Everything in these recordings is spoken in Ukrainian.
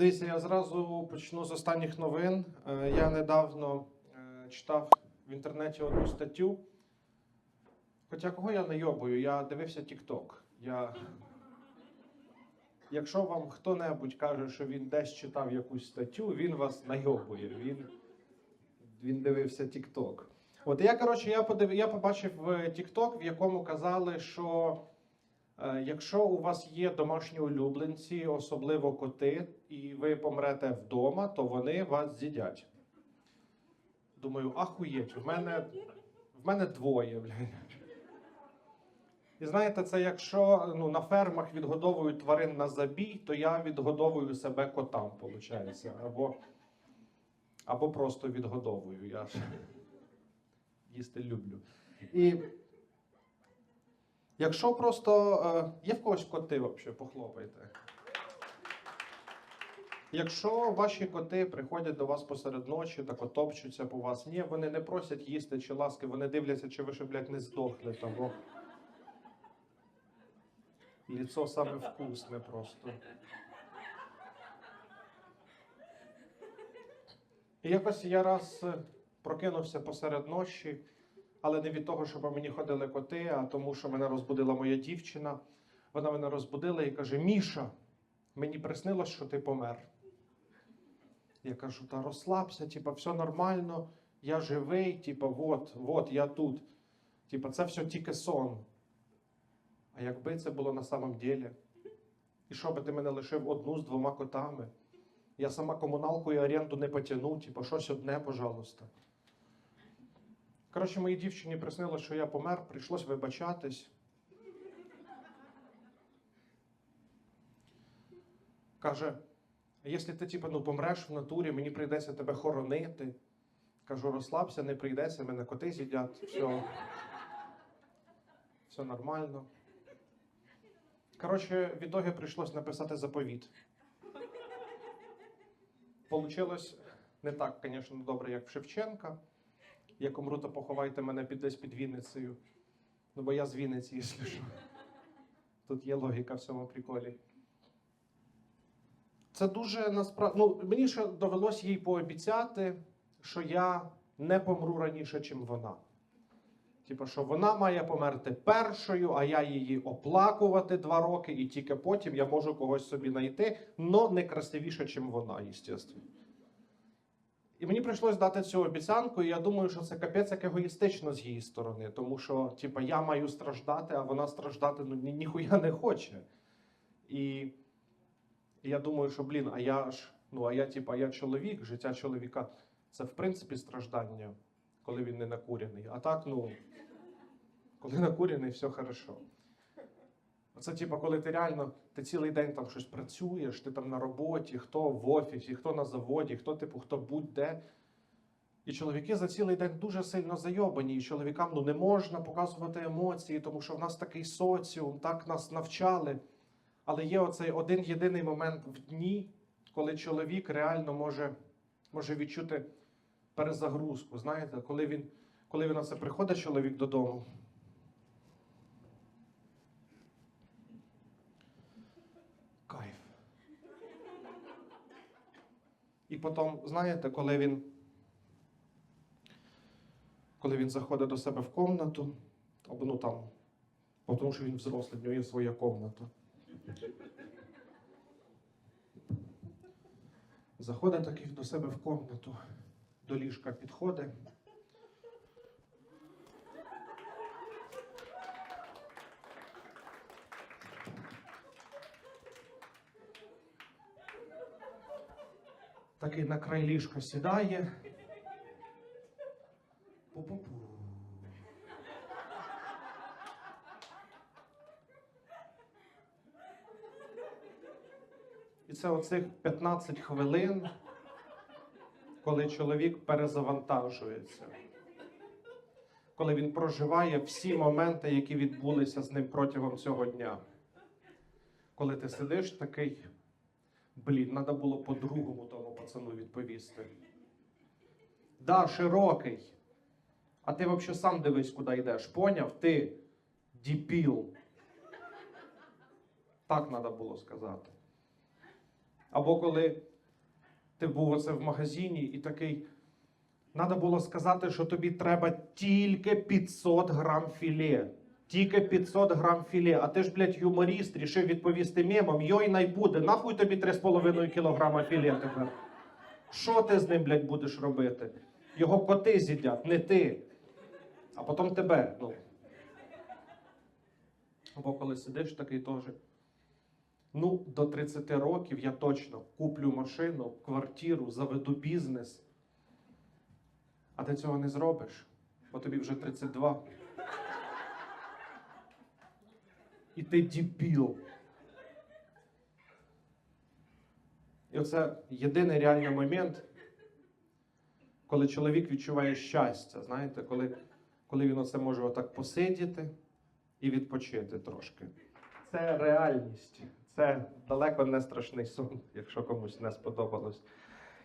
Дивіться, я зразу почну з останніх новин. Е, Я недавно е, читав в інтернеті одну статтю. Хоча кого я найобую, я дивився TikTok. Я... Якщо вам хто-небудь каже, що він десь читав якусь статтю, він вас найобує. Він, він дивився TikTok. От я, коротше, я, подив... я побачив е, TikTok, в якому казали, що Якщо у вас є домашні улюбленці, особливо коти, і ви помрете вдома, то вони вас з'їдять. Думаю, ахуєть, в мене, в мене двоє. І знаєте, це якщо ну, на фермах відгодовують тварин на забій, то я відгодовую себе котам, виходить. Або, або просто відгодовую. Я ж їсти люблю. І Якщо просто е, є в когось коти, взагалі, похлопайте. Якщо ваші коти приходять до вас посеред ночі, так от топчуться по вас, ні, вони не просять їсти чи ласки, вони дивляться, чи ви ще, блядь, не здохли того. Ліцо саме вкусне просто. І якось я раз е, прокинувся посеред ночі, але не від того, що по мені ходили коти, а тому, що мене розбудила моя дівчина. Вона мене розбудила і каже: Міша, мені приснилось, що ти помер. Я кажу, та розслабся, типа, все нормально, я живий, типа, вот, вот, я тут. Типа, це все тільки сон. А якби це було на самом ділі? І що би ти мене лишив одну з двома котами? Я сама комуналку і оренду не потягну, типа, щось одне, пожалуйста. Коротше, моїй дівчині приснилось, що я помер, прийшлось вибачатись. Каже, якщо ти типу, ну, помреш в натурі, мені прийдеться тебе хоронити. Кажу, розслабся, не прийдеться, мене коти з'їдять, все. Все нормально. Коротше, в ітогі прийшлось написати заповіт. Получилось не так, звісно, добре, як в Шевченка. Як умру, то поховайте мене під десь під Вінницею. Ну, бо я з Вінниці, якщо що. Тут є логіка в цьому приколі. Це дуже насправді. Ну, мені ще довелось їй пообіцяти, що я не помру раніше, ніж вона. Типу, що вона має померти першою, а я її оплакувати два роки, і тільки потім я можу когось собі знайти, але не красивіше, ніж вона, звісно. І мені прийшлось дати цю обіцянку, і я думаю, що це капець як егоїстично з її сторони, тому що, типа, я маю страждати, а вона страждати ну, ні, ніхуя не хоче. І, я думаю, що, блін, а я ж, ну, а я, типа, я чоловік, життя чоловіка це в принципі страждання, коли він не накурений. А так, ну, коли накурений, все хорошо. Це, типа, коли ти реально ти цілий день там щось працюєш, ти там на роботі, хто в офісі, хто на заводі, хто типу, хто будь-де. І чоловіки за цілий день дуже сильно зайобані. І чоловікам ну, не можна показувати емоції, тому що в нас такий соціум, так нас навчали. Але є оцей один єдиний момент в дні, коли чоловік реально може, може відчути перезагрузку. Знаєте, коли він, коли він на це приходить, чоловік додому. І потім, знаєте, коли він, коли він заходить до себе в комнату, або ну там, тому що він взрослий, в нього є своя комната. Заходить такий до себе в комнату, до ліжка підходить. Такий на край ліжка сідає. Пу-пу-пу. І це оцих 15 хвилин, коли чоловік перезавантажується. Коли він проживає всі моменти, які відбулися з ним протягом цього дня. Коли ти сидиш такий, блін, треба було по-другому тому пацану відповісти. Да, широкий. А ти взагалі сам дивись, куди йдеш. Поняв? Ти діпіл. Так треба було сказати. Або коли ти був оце в магазині і такий. Треба було сказати, що тобі треба тільки 500 грам філе. Тільки 500 грам філе. А ти ж, блядь, юморіст, рішив відповісти мемом. Йой най буде, нахуй тобі 3,5 кілограма філе тепер. Що ти з ним, блядь, будеш робити? Його коти з'їдять, не ти. А потім тебе. Ну. Або коли сидиш такий теж. Ну, до 30 років я точно куплю машину, квартиру, заведу бізнес. А ти цього не зробиш, бо тобі вже 32. І ти дебіл. І оце єдиний реальний момент, коли чоловік відчуває щастя, знаєте, коли, коли він оце може отак посидіти і відпочити трошки. Це реальність. Це далеко не страшний сон, якщо комусь не сподобалось.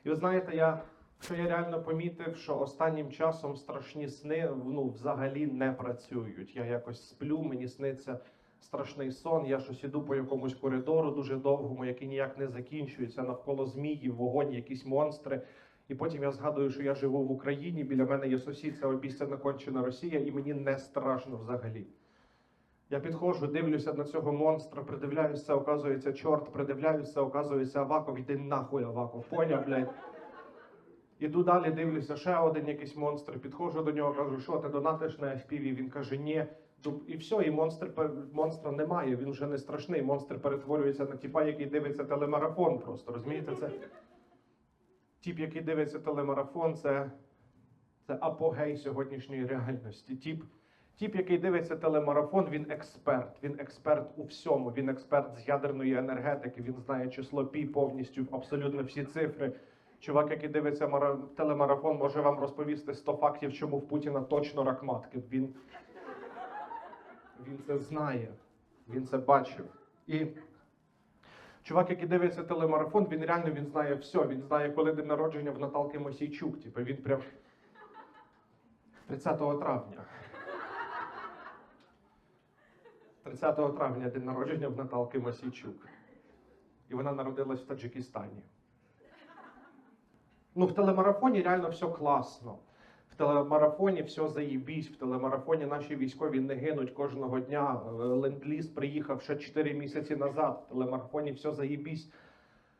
І ви знаєте, я, що я реально помітив, що останнім часом страшні сни ну, взагалі не працюють. Я якось сплю, мені сниться страшний сон. Я щось іду по якомусь коридору дуже довгому, який ніяк не закінчується. Навколо змії, вогонь, якісь монстри. І потім я згадую, що я живу в Україні. Біля мене є сусід, це обіцяна кончена Росія, і мені не страшно взагалі. Я підходжу, дивлюся на цього монстра, придивляюся, оказується, чорт, придивляюся, оказується, Аваков, йди нахуй, Аваков, поняв, блядь. Іду далі, дивлюся, ще один якийсь монстр. Підходжу до нього, кажу, що ти донатиш на FPV? Він каже, ні. І все, і монстр монстра немає. Він вже не страшний. Монстр перетворюється на тіпа, який дивиться телемарафон. Просто розумієте, це тіп, який дивиться телемарафон, це, це апогей сьогоднішньої реальності. Тіп, тіп, який дивиться телемарафон, він експерт. Він експерт у всьому. Він експерт з ядерної енергетики. Він знає число пі повністю, абсолютно всі цифри. Чувак, який дивиться телемарафон, може вам розповісти 100 фактів, чому в Путіна точно рак матки. Він, він це знає, він це бачив. І чувак, який дивиться телемарафон, він реально він знає все. Він знає, коли день народження в Наталки Мосійчук. Типу, він прям 30 травня. 30 травня день народження в Наталки Мосійчук. І вона народилась в Таджикистані. Ну, в телемарафоні реально все класно. В телемарафоні все заїбісь. В телемарафоні наші військові не гинуть кожного дня. Е, Ленд-ліз приїхав ще 4 місяці назад. В телемарафоні все заїбісь.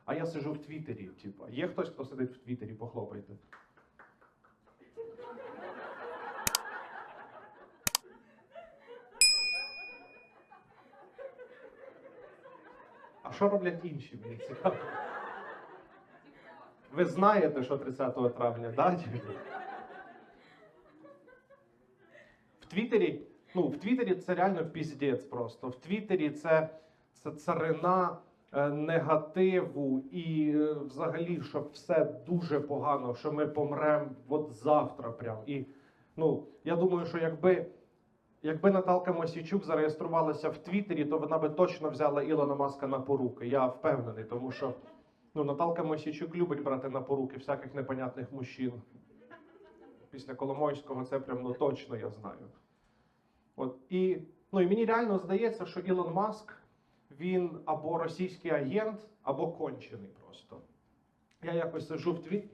А я сижу в Твіттері. Типу, є хтось, хто сидить в Твіттері, похлопайте. А що роблять інші? Мені цікаво. Ви знаєте, що 30 травня, да? чи ні? В Твіттері, ну, в Твіттері це реально піздець просто. В Твіттері це, це царина е, негативу і е, взагалі, що все дуже погано, що ми помремо от завтра прям. І ну, я думаю, що якби. Якби Наталка Мосійчук зареєструвалася в Твіттері, то вона би точно взяла Ілона Маска на поруки. Я впевнений, тому що ну, Наталка Мосійчук любить брати на поруки всяких непонятних мужчин. Після Коломойського це прям ну, точно я знаю. От, і, ну, і мені реально здається, що Ілон Маск він або російський агент, або кончений просто. Я якось сижу в твіт.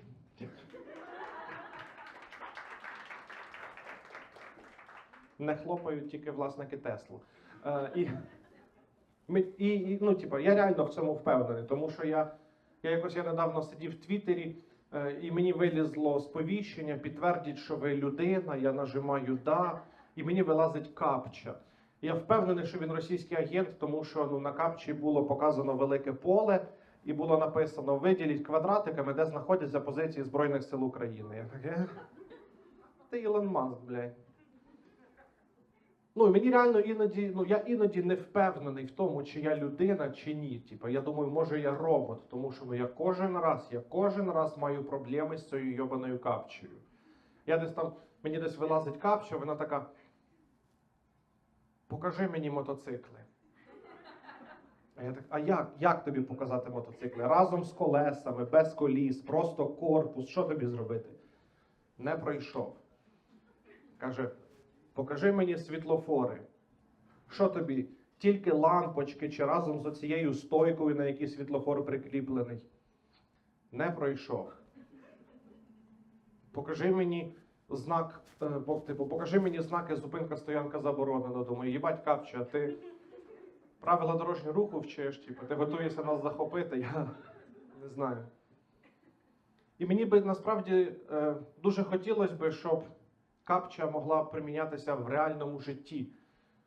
Не хлопають тільки власники Тесла. Е, і, і, і, ну, типу, я реально в цьому впевнений, тому що я, я якось я недавно сидів в Твіттері, е, і мені вилізло сповіщення, підтвердіть, що ви людина, я нажимаю да, і мені вилазить капча. Я впевнений, що він російський агент, тому що ну, на капчі було показано велике поле, і було написано: виділіть квадратиками, де знаходяться позиції Збройних сил України. Я. Ти Ілон Маск, блядь. Ну, мені реально іноді, ну я іноді не впевнений в тому, чи я людина, чи ні. Типа, я думаю, може я робот, тому що ну я кожен раз, я кожен раз маю проблеми з цією йобаною капчею. Я десь там, мені десь вилазить капча, вона така. Покажи мені мотоцикли. А я так, а як? Як тобі показати мотоцикли? Разом з колесами, без коліс, просто корпус. Що тобі зробити? Не пройшов. Каже, покажи мені світлофори. Що тобі? Тільки лампочки чи разом з оцією стойкою, на якій світлофор прикріплений. Не пройшов. Покажи мені знак, е, типу, покажи мені знаки зупинка, стоянка заборонена. Думаю, їбать капча, ти правила дорожнього руху вчиш, типу, ти готуєшся нас захопити, я не знаю. І мені би насправді е, дуже хотілося би, щоб капча могла примінятися в реальному житті.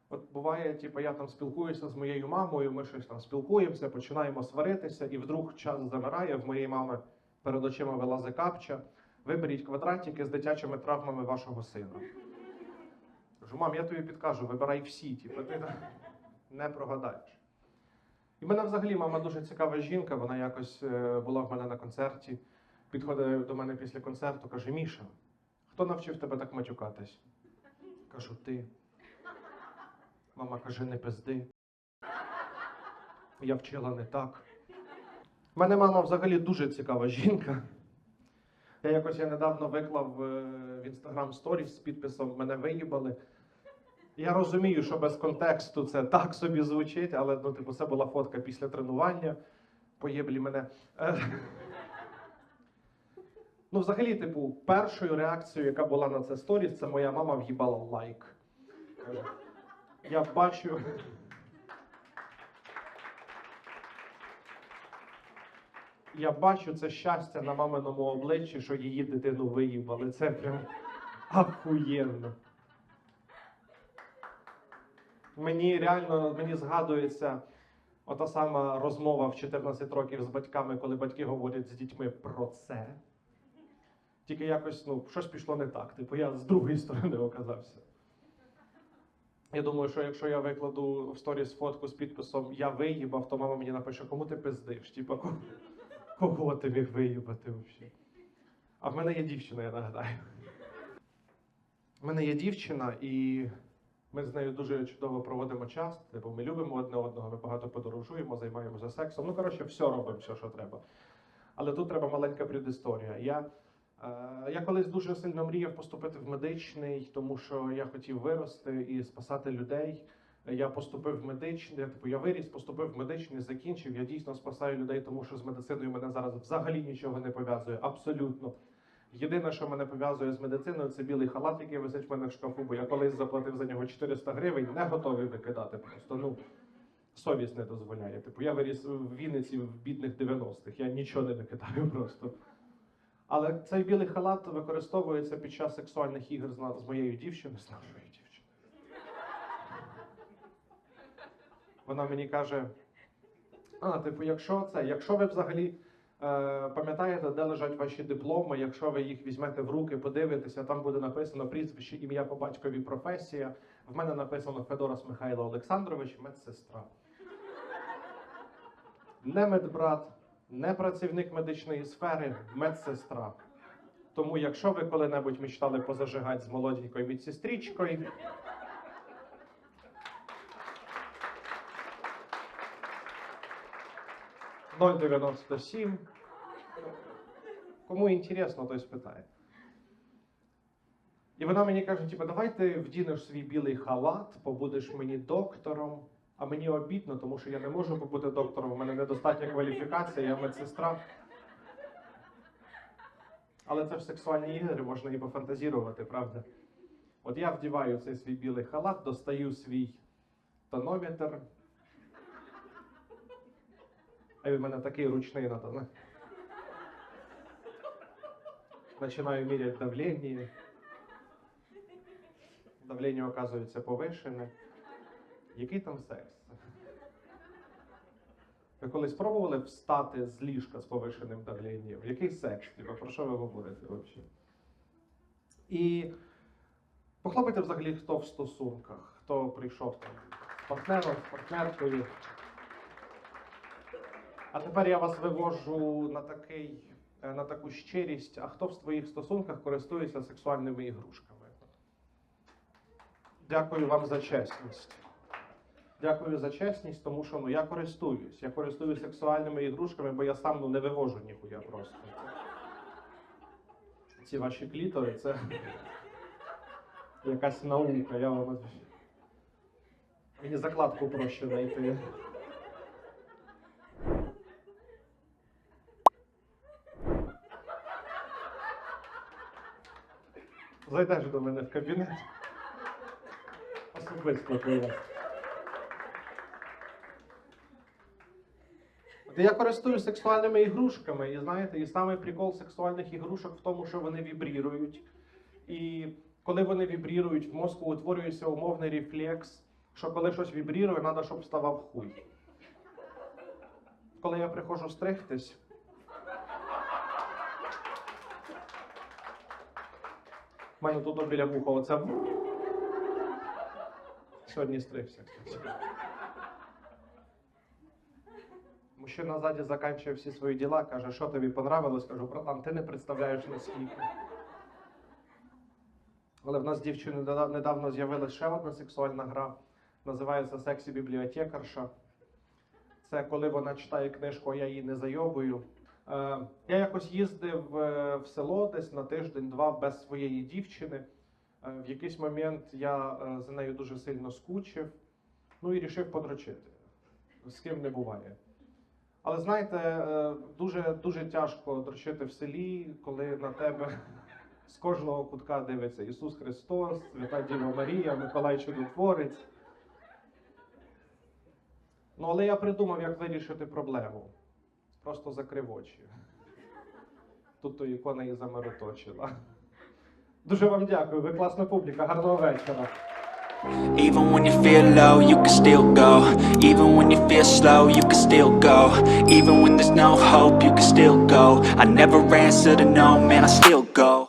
От буває, типу, я там спілкуюся з моєю мамою, ми щось там спілкуємося, починаємо сваритися, і вдруг час замирає. В моєї мами перед очима вилазить капча. Виберіть квадратики з дитячими травмами вашого сина. Кажу, мам, я тобі підкажу, вибирай всі, типу, ти не прогадаєш. І мене взагалі мама дуже цікава жінка. Вона якось е, була в мене на концерті. Підходить до мене після концерту, каже: Міша, хто навчив тебе так матюкатись? Кажу, ти. Мама каже, не пизди. Я вчила не так. У мене мама взагалі дуже цікава жінка. Я якось я недавно виклав е, в інстаграм сторіс з підписом Мене виїбали. Я розумію, що без контексту це так собі звучить, але ну, типу, це була фотка після тренування. Поєблі мене. Е, Ну, взагалі, типу, першою реакцією, яка була на це сторіс, це моя мама в'їбала лайк. Я бачу. Я бачу це щастя на маминому обличчі, що її дитину виїбали. Це прям ахуєнно. Мені реально мені згадується ота сама розмова в 14 років з батьками, коли батьки говорять з дітьми про це. Тільки якось ну, щось пішло не так. Типу, я з другої сторони оказався. Я думаю, що якщо я викладу в сторіс фотку з підписом Я виїбав, то мама мені напише, кому ти пиздиш? Типа, кого, ти міг виїбати взагалі? А в мене є дівчина, я нагадаю. В мене є дівчина, і ми з нею дуже чудово проводимо час. Типу, ми любимо одне одного, ми багато подорожуємо, займаємося сексом. Ну, коротше, все робимо, все, що треба. Але тут треба маленька предісторія. Я, е, я колись дуже сильно мріяв поступити в медичний, тому що я хотів вирости і спасати людей. Я поступив в медичний, типу, я виріс, поступив в медичний, закінчив. Я дійсно спасаю людей, тому що з медициною мене зараз взагалі нічого не пов'язує. Абсолютно. Єдине, що мене пов'язує з медициною, це білий халат, який висить в мене в шкафу, бо я колись заплатив за нього 400 гривень, не готовий викидати. Просто ну совість не дозволяє. Типу, я виріс в Вінниці в бідних 90-х, я нічого не викидаю просто. Але цей білий халат використовується під час сексуальних ігор з моєю дівчиною, з нашою дівчиною. Вона мені каже: а, типу, якщо це, якщо ви взагалі. Е, пам'ятаєте, де лежать ваші дипломи? Якщо ви їх візьмете в руки, подивитеся, там буде написано прізвище, ім'я по батькові, професія. В мене написано Федорас Михайло Олександрович, медсестра. Не медбрат, не працівник медичної сфери, медсестра. Тому, якщо ви коли-небудь мечтали позажигати з молоденькою медсестричкою, – 097. Кому інтересно, той спитає. І вона мені каже: типу, давай ти вдінеш свій білий халат, побудеш мені доктором. А мені обідно, тому що я не можу побути доктором, у мене недостатня кваліфікація, я медсестра. Але це ж сексуальні ігри, можна і пофантазірувати, правда? От я вдіваю цей свій білий халат, достаю свій тонометр. А він мене такий ручний на то. Начинаю мерять давление. Давление оказується повишене. Який там секс? Ви колись пробували встати з ліжка з повишеним давленням? Який секс? Типа, про що ви говорите взагалі? І похлопайте взагалі, хто в стосунках, хто прийшов там партнером, з партнеркою. А тепер я вас вивожу на такий, е, на таку щирість. А хто в своїх стосунках користується сексуальними ігрушками? Дякую вам за чесність. Дякую за чесність, тому що ну я користуюсь. Я користуюсь сексуальними ігрушками, бо я сам ну, не вивожу ніхуя просто. Ці ваші клітори, це якась наука. Я вам... Мені закладку проще знайти. Зайдеш до мене в кабінет. Особисто. От Я користуюсь сексуальними ігрушками, і знаєте, і саме прикол сексуальних ігрушок в тому, що вони вібрірують. І коли вони вібрірують, в мозку утворюється умовний рефлекс, що коли щось вібрірує, треба, щоб вставав хуй. Коли я приходжу стригтись, в мене тут біля вуха оце. Сьогодні стригся. Мужчина ззаді закінчує всі свої діла, каже, що тобі понравилось? Кажу, братан, ти не представляєш наскільки. Але в нас неда- недавно з'явилася ще одна сексуальна гра. Називається Сексі бібліотекарша. Це коли вона читає книжку, а я її не зайобую. Е, я якось їздив е, в село десь на тиждень-два без своєї дівчини. Е, в якийсь момент я за нею дуже сильно скучив, ну і рішив подрочити. З ким не буває. Але знаєте, дуже, дуже тяжко дрочити в селі, коли на тебе з кожного кутка дивиться Ісус Христос, Свята Діва Марія, Миколай Чудотворець. Ну, але я придумав, як вирішити проблему. Просто закрив очі. Тут то ікона і замироточила. Дуже вам дякую, ви класна публіка, гарного вечора. Even when you feel low, you can still go. Even when you feel slow, you can still go. Even when there's no hope, you can still go. I never answer to no, man, I still